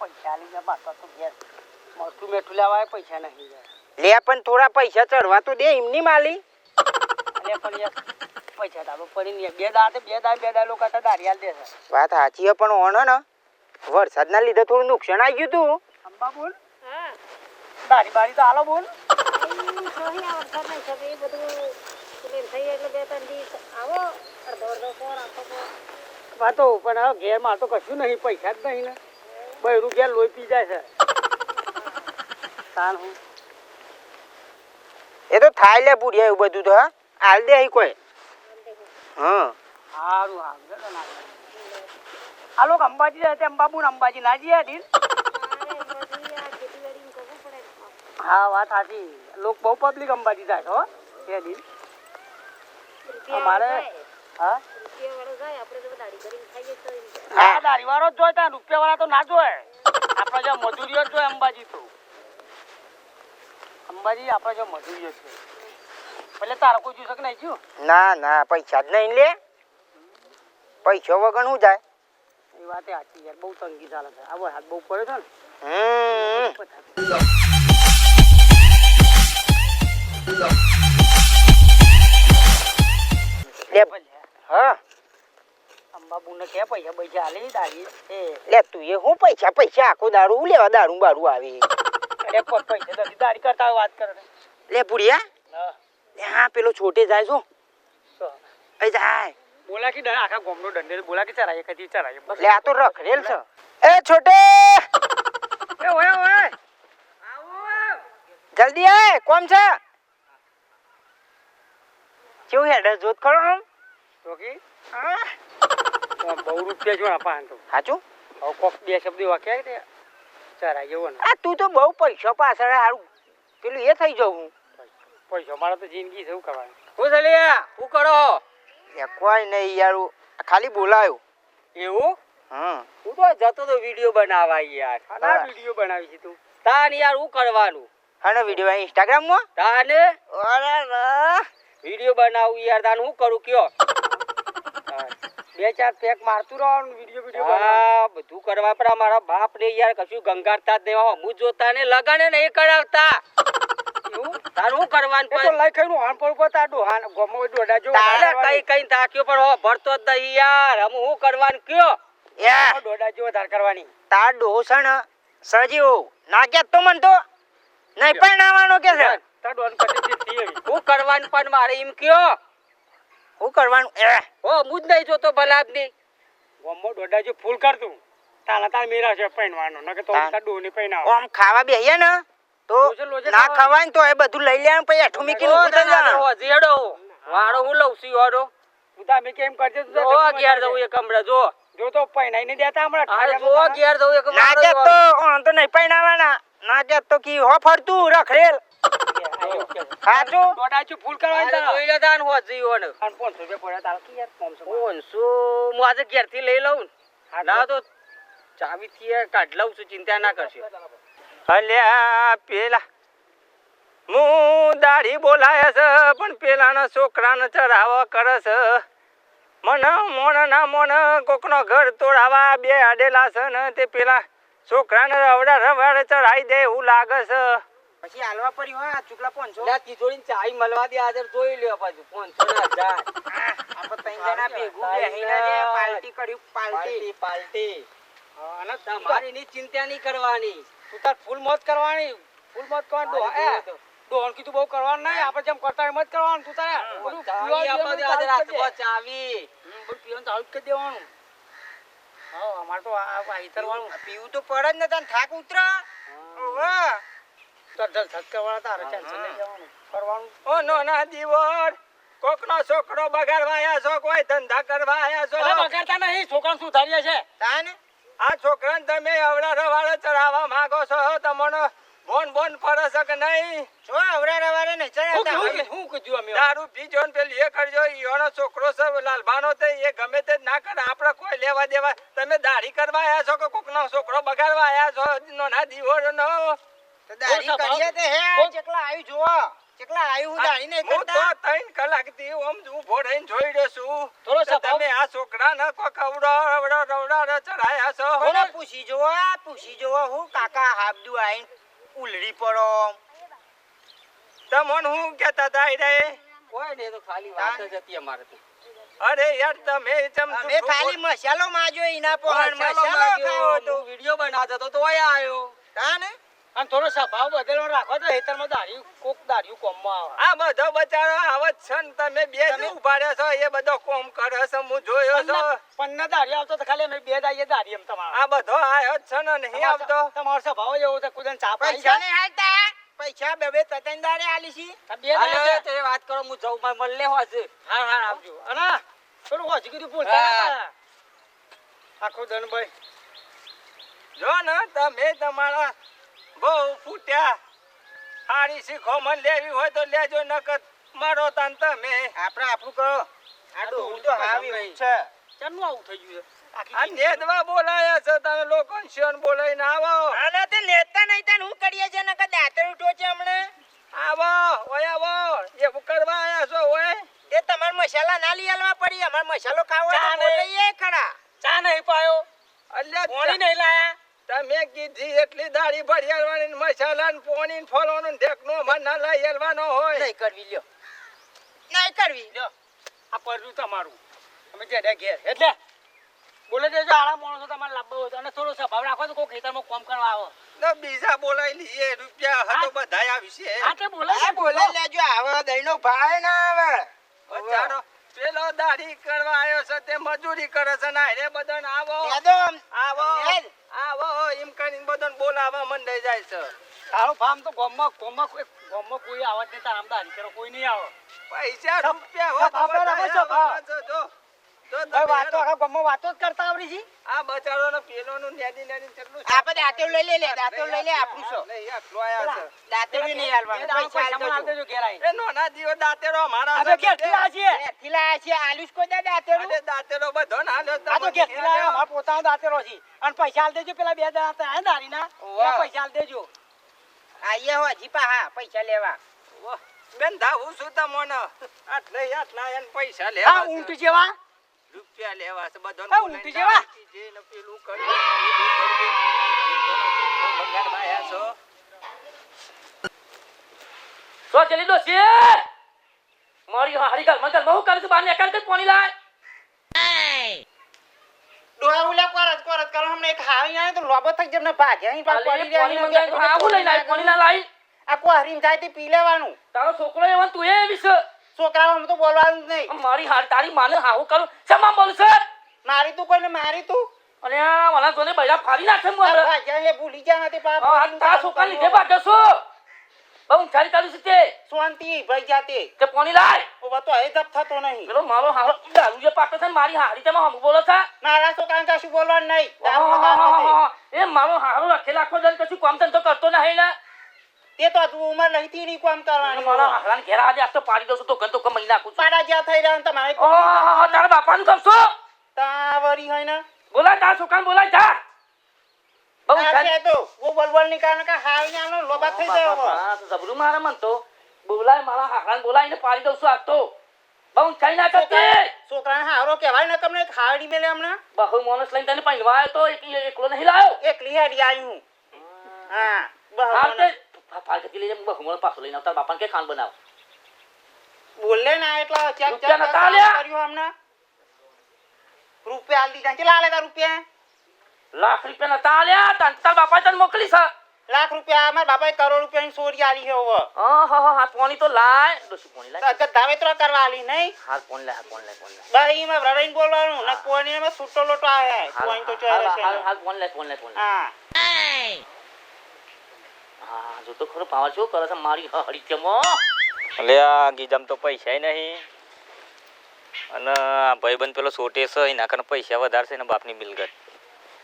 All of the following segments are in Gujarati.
પૈસા લઈને માતા તો ઘેર મોટું મેઠું લેવાય પૈસા નહીં જાય. લે પણ થોડા પૈસા ચડવા તો દે એમની માલી. લે પણ યાર પૈસા પડીને યાર બે દાડે બે દાંત બે દાંત લોકો તો દારિયાલ દે છે. વાત સાચી પણ ઓનો ને. વરસાદના લીધે થોડું નુકસાન આવી ગયું તું. અંબા બોલ. હા. દારી બારી તો હાલો બોલ. અહીં સોહી આ વરસાદ નહીં છે એ બધું થઈ એટલે બે ત્રણ દિવસ આવો. અડધો અડધો પોર આખો વાતો પણ હવે ઘેરમાં તો કશું નહીં પૈસા જ નહીં ને. બૈરું ગયા લોહી પી જાય છે. તાણ હું. એ તો થાય લે બુઢિયા એવું બધું તો હા? હાલ દે અહીં કોઈ. હા. સારું સારું હાલો આ લોકો અંબાજી જાય અંબાબુ ને અંબાજી ના જઈએ દિલ અરે બધી આ ખેતીવાડીને કરવું પડે હા વાત સાચી. લોક બહુ પબ્લિક અંબાજી જાય છે હો. એ રૂપિયા અમારે જાય. હા? હા દારીવાળો જ જોય ત્યાં રૂપિયા વાળા તો ના જોય. આપણે જે મજૂરીઓ જ જોઈએ અંબાજી તો. અંબાજી આપણે જે મજૂરીઓ છે. એટલે તારો કોઈ જોઈ શકે નહીં જ્યું ના ના પૈસા જ નહીં લે. પૈસા વગર શું જાય? એ વાત સાચી યાર બહુ તંગી ચાલે છે. આ હાથ બહુ પડે છે ને. હમ. લે. હા અંબાબુને કે પૈસા પૈસા આલી એ. લે તું એ હું પૈસા પૈસા આખો દારૂ લેવા દારૂ બારું આવી? અરે પોત પૈસા દાદી દાડી કરતા વાત કરે લે પુરિયા હા. પેલો છોટે જાય છો એ જાય. બોલા કે ડ- આખા ગોમનો દંડે બોલા કે ચરાય કદી ચરાય. લે આ તો રખડેલ છે. એ છોટે! એ ઓય ઓય જલ્દી આય કોમ છે? કેવું હેડે જોત ખરો તો કે? તો બહુ રૂપિયા જો આપા સાચું? હવે કોક બે શબ્દ એવા કહે કે ચરાઈએ ને. આ તું તો બહુ પૈસા પાછળ હારું. પેલું એ થઈ જવું પૈસા મારા તો જિંદગી છે કરવાનું? હું ચાલ્યા શું કરો લે કોઈ નહીં યાર ખાલી બોલાયો. એવું? હમ. હું તો જતો તો વીડિયો બનાવવા યાર. હા. વીડિયો બનાવી છે તું. તાન યાર હું કરવાનું? અને વીડિયો ઇન્સ્ટાગ્રામમાં માં? અરે વીડિયો બનાવું યાર તાન હું કરું કયો? બે ચાર પેક મારતું રહો વીડિયો વીડિયો હા બધું કરવા પડે મારા બાપ ને યાર કશું ગંગારતા જ નહીં. હું જોતા ને લગાને નહીં કરાવતા. એવું? કરવાનું તો લઈ ખાઈ હાન પર ઉપર તાડું. ગમો ડોડા જો તારે કઈ કઈ તાક્યો પણ હો ભરતો જ નહીં યાર. હમ હું કરવાનું કયો? યા ડોડા તાર કરવાની. તાર ડોસણ સજીવ ના કે તો મન તો નહીં નાવાનો કે છે? તાર ડોન કટી હું કરવાનું પણ મારે એમ કયો? શું કરવાનું? એ! ઓ મુજ નહીં જોતો ભલાદની ગમો ડોડા જે ફૂલ કર તું. તાલા તાર મેરા છે પૈણવાનો નકે તો તાર ડોની પહેરાવ. આમ ખાવા બેહીએ ને? તો ના ખવાય તો એ બધું લઈ લેવાનું પછી હેઠું મીકી નું થઈ જવાનું. જેડો વાળો હું લઉં છું વાળો. ઉતા મે કેમ કરજે? તું ઓ અગિયાર જવું એક હમણાં જો. જો તો પહેરાઈ ને દેતા હમણાં અરે જો અગિયાર દઉં એક ના કે તો આમ તો નહીં પૈણાવાના ના કે તો કી હો ફરતું રખડેલ સાચું દોડાચું ફૂલ કરવાની તારા જોઈ લે તાન હો જીવો ને અને 500 રૂપિયા પડ્યા તારા કે યાર 500 500 હું આજે ઘેરથી લઈ લઉં ના તો ચાવી થી કાઢ લઉં છું ચિંતા ના કરશો અલ્યા પેલા હું દાઢી બોલાય છે પણ પેલાના છોકરાને ચરાવા કરે છે મને મોણ ના મોણ કોકનો ઘર તોડાવા બે આડેલા છે ને તે પેલા છોકરાને રવડા રવડ ચડાઈ દે એવું લાગે છે પછી હાલવા પડી હોય ચુકલા પોનસો લે તિજોરી ચાઈ મળવા દે આદર જોઈ લ્યો પાછું 500 ના હજાર. આપણે ત્રણ જણા ભેગું બેહીને જે પાર્ટી કર્યું પાર્ટી પાર્ટી અને તમારી ની ચિંતા નહીં કરવાની. તું તાર ફૂલ મોજ કરવાની. ફૂલ મોજ કરવાની ડો એ ડોહન કીધું બહુ કરવાનું નહીં આપણે જેમ કરતા એમ જ કરવાનું. તું તારે બધું પીવાનું પીવાનું ચાવી. બધું પીવાનું ચાલુ કરી દેવાનું. હા અમાર તો આ હિતરવાળું પીવું તો પડે જ ને તને થાક ઉતરે. ઓવે. ચાલ ચાલ તારે ટેન્શન નહીં લેવાનું કરવાનું ઓ નો ના દીવર કોકનો છોકરો બગાડવા આયા છો કોઈ ધંધા કરવા આયા છો? અરે બગાડતા નહીં છોકરાને સુધારીએ છે. તાન? આ છોકરાને તમે અવડા રવાડે ચડાવવા માંગો છો તમને બોન બોન ફરે નહીં? છો અવડા રવાડે નહીં હું ચડાવતા હું હું કીધું અમે. દારૂ પીજો ને પેલી એ કરજો ઈયોનો છોકરો છે લાલભાનો તે એ ગમે તે ના કરે આપણે કોઈ લેવા દેવા તમે દાઢી કરવા આયા છો કે કોકનો છોકરો બગાડવા આયા છો? નો ના દીવો નો કરીએ તે હે કોણ? આવી જોવો કેટલા આયુ હું દાણી નહીં હું તો કરતા. ત્રણ કલાકથી ઓમ જ ઊભો જોઈ રહ્યો છું. થોડો તો તમે આ છોકરાને કોક અવડો અવડો રવડાડો ચડાયા છો? કોને પૂછી જોવો પૂછી જોવો હું કાકા હાબદુ આઈન ઉલડી પડો. તમોન હું કેતા તા રે કોઈ નહીં તો ખાલી વાત જ હતી અમારે તો. અરે યાર તમે ચમ અમે ખાલી મસાલો માજો એના પર મસાલો ખાવો તો. વિડિયો વીડિયો બનાવતો તો તોય આયો. કાને અને થોડો સ્વભાવ બદલવાનો રાખો તો હેતરમાં દાઢી કોક દાઢિયું કોમમાં આવે. આ બધો બચારો આવે છે ને તમે બે જ છો એ બધો કોમ કરે છે હું જોયો છો. પન્ના દાઢી આવતો તો ખાલી અમે બે દાડીએ દાઢી એમ તમારો. આ બધો આવ્યો છે ને નહીં આવતો. તમારો સ્વભાવ એવો છે કુદન ચા પાઈ પૈસા નહીં હાલતા? પૈસા બે બે તતનદારે આલી છી. બે દાડે તે વાત કરો હું જઉં મારે મળે હોશે. હા હા આવજો. અને થોડું હોજી કીધું બોલતા. આખો દનભાઈ જો ને તમે તમારા બહુ ફૂટ્યા. હારી શીખો મન લેવી હોય તો લેજો નકર મારો તાન તમે આપણે આપણું કહો આ ડોહું તો આવી. છે. ચાલનું આવું થઈ ગયું છે? આખી આ નેદવા બોલાયા છે તમે લોકો શિવન બોલાઈને આવો. આના તે લેતા નહીં તને હું કરીએ છે નકર દાંતર છે હમણે. આવો ઓય આવો. એવું કરવા આયા છો ઓય. એ તમાર મસાલા ના લઈ પડી અમાર મસાલો ખાવો લઈએ ખરા. ચા નહીં પાયો. અલ્યા પાણી નહીં લાયા. તમે કીધી એટલી દાઢી ભરી આલવાની ને મસાલા ને પોણી ને ફળોનું ને ઢેકનું અમારે ના લઈ આલવાનો હોય. નહીં કરવી લ્યો. નહીં કરવી. લ્યો આ પરજુ તમારું. અમે જેડે ઘેર. એટલે બોલે દેજો આડા માણસો તમારે લાભ હોય અને થોડો સ્વભાવ રાખો તો કોઈ ખેતરમાં કામ કરવા આવો. તો બીજા બોલાઈ લઈએ રૂપિયા હતો બધા આવી છે. હા તે બોલે આ છે બોલે. લેજો આવે દઈનો ભાઈ ના આવે. ચાલો. પેલો દાઢી કરવા આવ્યો છે તે મજૂરી કરે છે ના રે બદન આવો. આવો. આવો. બદન બોલાવા મંડાઈ જાય છે. તારો ફાર્મ તો ગોમમાં ગોમમાં કોઈ ગોમમાં કોઈ આવત નહીં તારા આમદારી કરો કોઈ નહીં આવે. પૈસા રૂપિયા હોય. જો. જો જો તમે વાતો આખા ગામમાં વાતો જ કરતા આવડી છે. આ બચારોનો પેલોનું નેદી નેદી કેટલું આપણે દાંતેલું લઈ લે લે દાંતેલું લઈ લે આપણું છો લઈ આટલો આયા છે દાંતેલું નહીં એ પૈસા પૈસા મને આલજો આલ દેજો ઘેર આવીને. એ નોના દીવો દાંતેરો અમારા આ તો છે ઘેરથી લાયા છીએ. લાયા છીએ આલુસ કોઈ દે દાંતેલું અરે દાંતેરો બધો ના લ્યો આ તો ઘેરથી લાયા, અમારા પોતાનો દાંતેલો છે. અને પૈસા આલ દેજો પેલા બે દાંત હે દારીના? વાહ. પૈસા આલ દેજો. આઈએ હો જીપા હા પૈસા લેવા. બેન ધાવું છું તમને. આટલે આટલા એને પૈસા હા લેવા ઊંટ જેવા? રૂપિયા લેવા છે બધો ઉઠી જવા? જે જેને પેલું કર્યું એ બી છો. તો ચલી દો છે મારી હારી મગર બહુ કરે છે બાર એકાંત પાણી લાય. ડોહા ઉલા કોરત કોરત કરો હમણે એક હાવી આયો તો લોબો થક જેમને ભાગ્યા અહીં આલે પડી પાણી મંગાય હા લઈ લાય પાણી ના લાઈ આ કોહરીમ જાય તે પી લેવાનું. તારો છોકરો એવન તું એ વિસ છોકરાઓ તો બોલવાનું જ નહીં. મારી હાર તારી માને હાવું કરું. શેમાં બોલશે? મારી તું કોઈને મારી તું? અને આ મને જોને બૈરા ફાડી નાખે આ ભાગ્યા ભૂલી ગયા નથી પાપ હા તા છોકરા લીધે ભાગ્યો છો બહુ ચાલી ચાલી છે તે. શાંતિ ભાઈ જાતે. તે પાણી લાય. ઓ તો એ જપ થતો નહીં. પેલો મારો હારો દારૂ જે પાટો છે મારી હારી તમે હમ બોલો છે? મારા છોકરાને કશું બોલવાનું નહીં. નહીં. એ મારો હારો રખેલા આખો દન કશું કામ ધંધો કરતો નહીં ને? તે તો હજુ ઉંમર નહીં થી નહીં કામ કરવાની. મારા ઘેર આજે આજ તો પાડી દઉં છું તો ગન તો કમાઈ નાખું છું. પાડા જ્યાં થઈ રહ્યા તમારે ઓહો, તારા બાપાનું કરશો તાવરી હોય ને. બોલા તા છોકરાને બોલાય જા. બહુ છે તો વો બોલબોલની કારણે કા હાવ ને આનો લોબા થઈ ગયો. તો જબરું મારે મન તો. બોલાય મારા હારાને બોલાવીને પાડી દઉં છું આજ તો. બહુ ચાલી ના કરતી. છોકરાને હારો કહેવાય ને તમને ખાવડી મેલે હમણાં? બહુ માણસ લઈને તને પહેરવા આવ્યો તો એક- એકલો નહીં લાયો. એકલી હેડી આવી હું. હા બહુ ફા- ફાળકેથી લઈને બહુ માણસ પાછો લઈને આવતા બાપાને કે ખાન બનાવ? બોલે ના એટલા રૂપિયા ચેક નતા આલ્યા? કર્યું હમણાં. રૂપિયા આલ દીધા. કેટલા આલે તા રૂપિયા? લાખ રૂપિયા નતા આલ્યા? તાર તાર બાપાએ તને મોકલી છે. લાખ રૂપિયા અમારા બાપાએ કરોડ રૂપિયાની ચોરી આલી છે હવે. હા હા પાણી તો લાય. ડોસી પાણી લાય. તો ધાવેતરો કરવા આલી નહીં? હાથ પાણી લાય પાણી લાય પાણી લાય. બહીમાં રડીને બોલવાનું ને કોઈને છૂટો લોટો આવે. કોઈ તો ચોરે છે. હાલ હાલ પાણી લાય પાણી લાય પાણી લાય. હા. હા, જો તો ખરો, પાવર શું કરે છે? મારી તેમાં એટલે આ ગીજામ તો પૈસા નહીં. અને આ ભાઈબંધ પેલો સોટે છે, એના કારણે પૈસા વધારે છે ને બાપની મિલકત.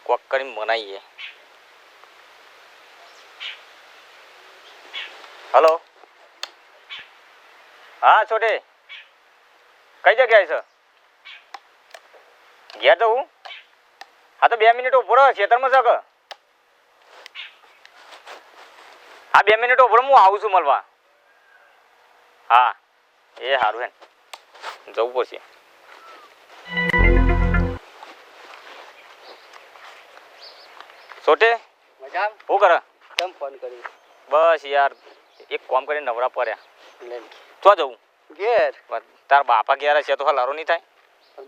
કોક કરીને મનાઈએ. હલો. હા, છોટે. કઈ જગ્યાએ છે? ગયા તો હું? હા, તો બે મિનિટ ઊભો રહ્યો ખેતરમાં છે કે હા બે મિનિટ ઊભો હું આવું છું મળવા. હા એ સારું હે જવું પડશે. સોટે શું કરે? કેમ ફોન કર્યો? બસ યાર એક કોમ કરીને નવરા પડ્યા. તો જવું. ઘેર? તાર બાપા ઘેર છે તો હલારો નહીં થાય?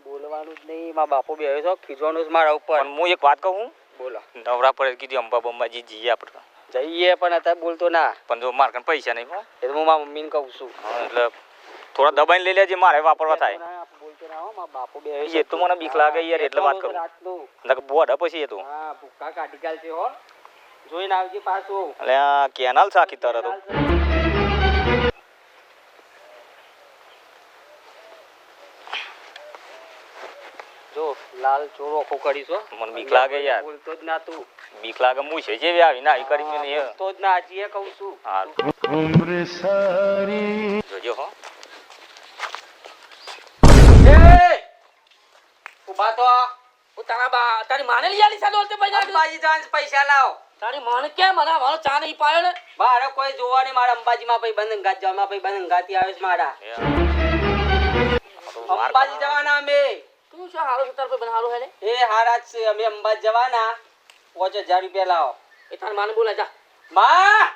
બોલવાનું જ નહીં મારા બાપો બે છો ખીજવાનું જ મારા ઉપર. પણ હું એક વાત કહું? બોલો. નવરા પડે કીધું અંબા બંબાજી જઈએ આપણે જઈએ પણ અત્યારે બોલતો ના. પણ જો મારે પૈસા નહીં હો. એ તો હું મારા મમ્મીને કહું છું. એટલે થોડા દબાઈને લઈ લેજે મારે વાપરવા થાય. એ તો મને બીક લાગે યાર એટલે વાત કરું. પછી એ તો. હા ભૂક્કા કાઢી કાઢશે હો. જોઈને આવજે પાછું. એટલે આ કેનાલ છે આખી તરત. લાલ ચોરો ખોકડીશો મને બીક લાગે યાર. બોલતો જ ના તું. બીક લાગે હું છે જેવી આવી ના આવી કરી મને તો જ ના હજી કહું છું. હાલ જોજો હો. ઊભા તો હું તારા બા તારી માને લઈ આલી સાદો તે પૈસા અંબાજી જાન પૈસા લાવ. તારી માને કેમ? મને મારો ચા નહીં પાયો ને. બારે કોઈ જોવા નહીં મારા અંબાજી માં ભાઈ બંધ અંગાત જવામાં ભાઈ બંધ ગાતી આવે છે એ. માર અંબાજી જવાના અમે. તું શું હારો સત્તર રૂપિયા બનારો હે ને એ હારા જ છે અમે અંબાજી જવાના. પાંચ હજાર રૂપિયા લાવો. એ તાર માને બોલા જા. માં!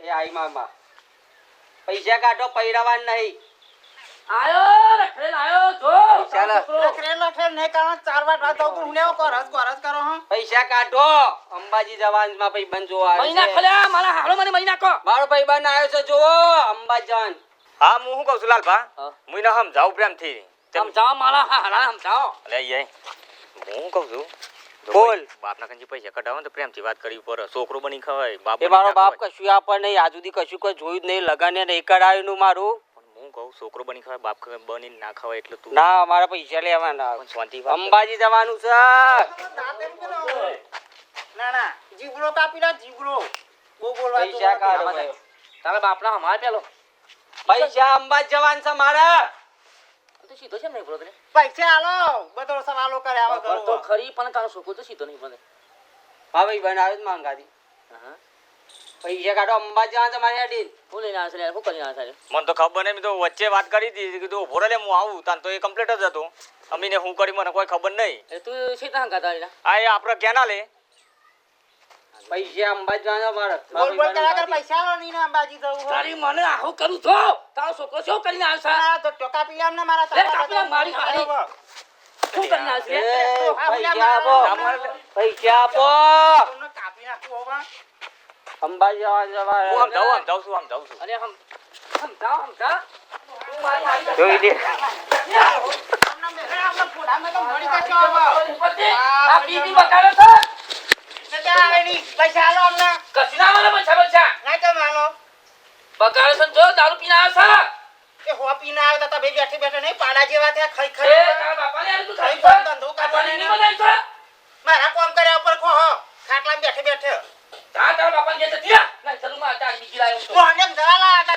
એ આઈ માં માં. પૈસા કાઢો પૈરાવાન નહીં. આયો રખડેલ આયો જો ચાલ. છોકરો. લખરેલ ને કારણ ચાર વાર રાત આવું હું લેવો કરસ કરસ કરો હો. પૈસા કાઢો. અંબાજી જવાનમાં ભાઈ બંધ જોવા આવે મહિના છે. મારા હાલો મને મહિના કો. મારો ભાઈ બંધ આવ્યો છે જો અંબાજી જવાન. હા હું શું કહું છું લાલભા? હા. સમજાવું પ્રેમથી. સમજાવો મારા હારા સમજાવો અલે આઈ. હું કહું છું? બોલ. બાપના કંજી પૈસા કઢાવો ને તો પ્રેમથી વાત કરવી પડે. છોકરો બની ખવાય બાપ એ મારો બાપ કશું આપે નહીં. આજ સુધી કશું કોઈ જોયું જ નહીં. લગાને નહીં કરાયું નું મારું. હું કહું છોકરો બની ખવાય બાપ બની ના ખવાય એટલે તું ના મારા પૈસા લેવાના. શાંતિ અંબાજી જવાનું છે. ના ના જીગરો કાપી ના જીગરો બહુ બોલવા પૈસા કાઢો. તારા બાપના હમાર પેલો. પૈસા અંબાજી જવાનું છે મારા. તું સીધો છે નહીં બોલો તને પૈસા આલો બધો સવાલો કરે આવો કરો તો ખરી પણ તારો છોકરો તો સીધો નહીં પડે હા ભાઈ આવે જ માંગાથી. હા. પૈસા કાઢો અંબાજી જવા છે મારી અડીન હું લઈને આવશે છે યાર, હું કરીને આવશે મને તો ખબર નહીં મેં તો વચ્ચે વાત કરી હતી. કીધું ઊભો રહે લે હું આવું. તાન તો એ કમ્પ્લીટ જ હતો. અમીને હું કરી મને કોઈ ખબર નહીં. તું સીધા હંગા તારી આ એ આપણે ક્યાં ના લે? પૈસા અંબાજી જવાનું મારે બોલ બોલ કર્યા કર પૈસા નહીં ને અંબાજી દઉં તારી મને આવું કરું છો તારો છોકરો શું કરીને આવે છે ના, તો ટોકા પી આમ ને મારા લે, કાપી આમ મારી હારી. શું કરીને આવે છે એ, હા, પૈસા આપો. પૈસા આપો. તમને કાપી નાખવું હવે. અંબાજી જવાનું છે હું મારે આમ જાઉં આમ જાઉં છું આમ જાઉં છું. અરે સમજાવ સમજા તું મારી હારી જોઈ લે આમને મેરે આમને ફોડામાં તો મળી જશો હવે. ઉપરથી આ બીબી બગાડો છે ને ત્યાં આવે નહીં. પૈસા આલો અમને. કશું ના મળે પૈસા પૈસા? ના કેમ આલો? બગાડો છે જો દારૂ પીને આવે છે. એ હો પીને આવ્યો તો તમે બેઠે બેઠે નહીં પાડા જેવા થયા ખાઈ એ ખાઈ તારા બાપાને આલી તું ખાઈ ખાઈ ધંધો એને. નહીં બનાવી છે? મારા કોમ કર્યા ઉપર ખો હો. ખાટલામાં બેઠે બેઠે. જા તારા બાપાને ઘેર જતી ના ચલું માં બીજી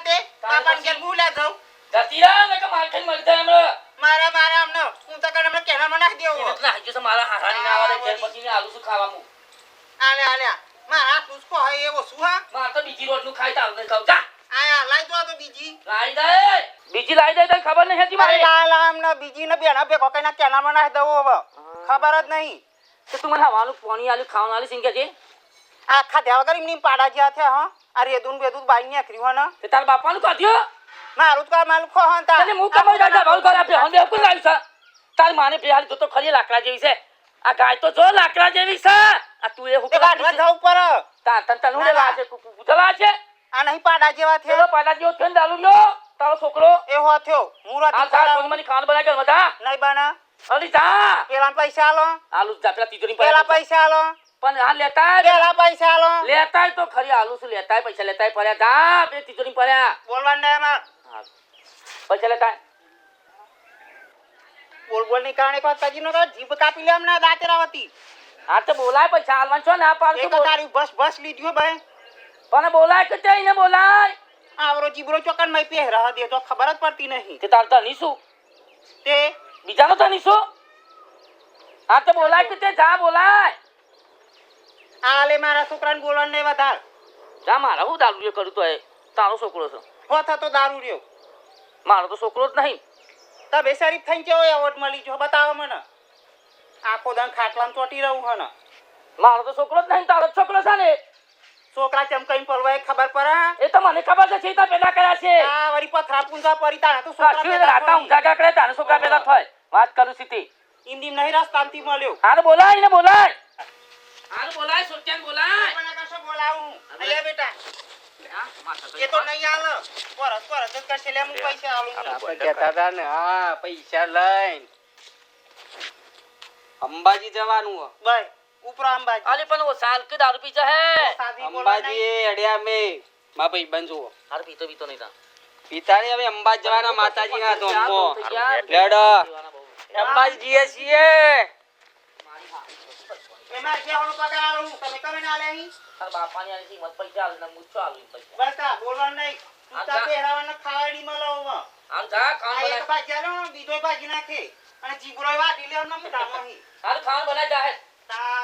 તે. બાપાને ઘેર જાઉં. જતી ને કે માર મરી જાય હમણાં. મારે મારે અમને. હું તો કણ અમને કેનાલમાં નાખી દેવો. એને તો મારા હારાની ના આવે ઘેર પછી ને આલુ શું ખાવાનું આલે આલે મારા ઉસકો હોય એવો શું હા? માર તો બીજી ખાઈ તારું જા. આયા લાઈ દો તો બીજી. લાવી દે. બીજી લાવી દે તને ખબર નહીં હતી મારે મારે? લા લા અમને બીજી ને બેના ભેગો કઈના કેનાલમાં નાખી દઉં હવે. ખબર જ નહીં. તો તું મને હવાનું પાણી આલું ખાવાનું આલ્યું સિંહ કે છે? આખા ખાધ્યા કરી એમની પાડા જ્યાં થયા હા? આ રેદુન બેદુન બાઈ હો ને? તે તારા બાપાનું કાઢ્યો મારું જ કા ખો હન તા. તને હું કમાઈ જાય ભાવ કર આપે હંદે કોણ લાવી છે. તારી માને બેહાડી તો તો ખરી લાકડા જેવી છે. આ ગાય તો જો લાકડા જેવી છે. આ તું એ તે કાઢવા જવું પર. તાર તન તન ઉડે લાગે પૂછલા છે? આ નહીં પાડા જેવા થયા. પાડા જેવો થયો દાલુ લ્યો તારો છોકરો. એ હો થયો. હું આ રાતી છોકરી મને ખાન બનાવી કર બધા. નહીં બના. અલી જા. પેલા પૈસા આલો. આલુ જા પેલા તિજોરી પેલા પૈસા આલો. પણ હા લેતા. પેલા પૈસા આલો. લેતા તો ખરી આલુ શું લેતા પૈસા લેતા પડ્યા. જા બે તિજોરી પડ્યા. બોલવા ને પૈસા લેતા. બોલ બોલની કારણે કોઈ તજી નો જીભ કાપી લે અમને દાંતરાવતી. હા તો બોલાય પૈસા હાલવાનું છો ના? પાડતું એક. તારી બસ બસ લીધી હો ભાઈ. પણ બોલાય કે તે ને બોલાય? આવરો જીબરો ચોકનમાં પહેરા દે તો ખબર જ પડતી નહીં. તે તાર તો નીસુ તે બીજાનો તો શું? હા તો બોલાય કે તે જા બોલાય. આલે મારા છોકરાને બોલવાનું નહીં વધાર. જા મારા હું દારૂ કરું તો એ? તારો છોકરો છે. હો થતો દારૂ રહ્યો મારો તો છોકરો જ નહીં. તમે શરીફ થઈને કેવો એવોર્ડ મળી જો બતાવો મને. આખો દન ખાટલામાં ચોટી રહું હને મારો તો છોકરો જ નહીં તારો છોકરો છે ને. છોકરા ચમકઈ પડવા એ ખબર પડે એ તો મને ખબર છે ચેતા પેદા કર્યા છે. આ વળી પથરા પૂંજા પરી તારા તો છોકરા રાતા ઊંઘા કા કરે તારા છોકરા પેદા થાય. વાત કરું સીધી હિન્દી નહીં રસ્તામાંથી મળ્યો. હાલ બોલાય ને બોલાય. હાલ બોલાય સોચ્યાન બોલાય. મને કશો બોલાવું. અલે બેટા. એ તો નહીં આલે પરસ પરસ જ કરશે લે હું પૈસા આલું. આપણે કહેતા હતા ને હા પૈસા લઈને. અંબાજી જવાનું. ભાઈ ઉપરા અંબાજી. અલી પણ ઓ સાલ કે દારૂ પી હે અંબાજી અડ્યા મે. મા ભાઈ બંજો જુઓ. પીતો પીતો નહીં તા. પિતાની હવે અંબાજી જવાના માતાજીના તો યાર, લેડો. અંબાજી જીએ છીએ. એમાં અગિયારનો પગાર આલું. તમે કમે ના લે અહીં? બાપા બાપાની આની કિંમત પૈસા આલે ને મુચ્છો આલી પૈસા નહીં. તું તાર પહેરાવાના ખાવાની મળે હવે. આમ જા એક ભાજી આલો, બીજોય ભાજી નાખે. અને જીગુરોય વાટી લેવાનો મોઢામાં અહીં. હારું ખાન બના જા હે તા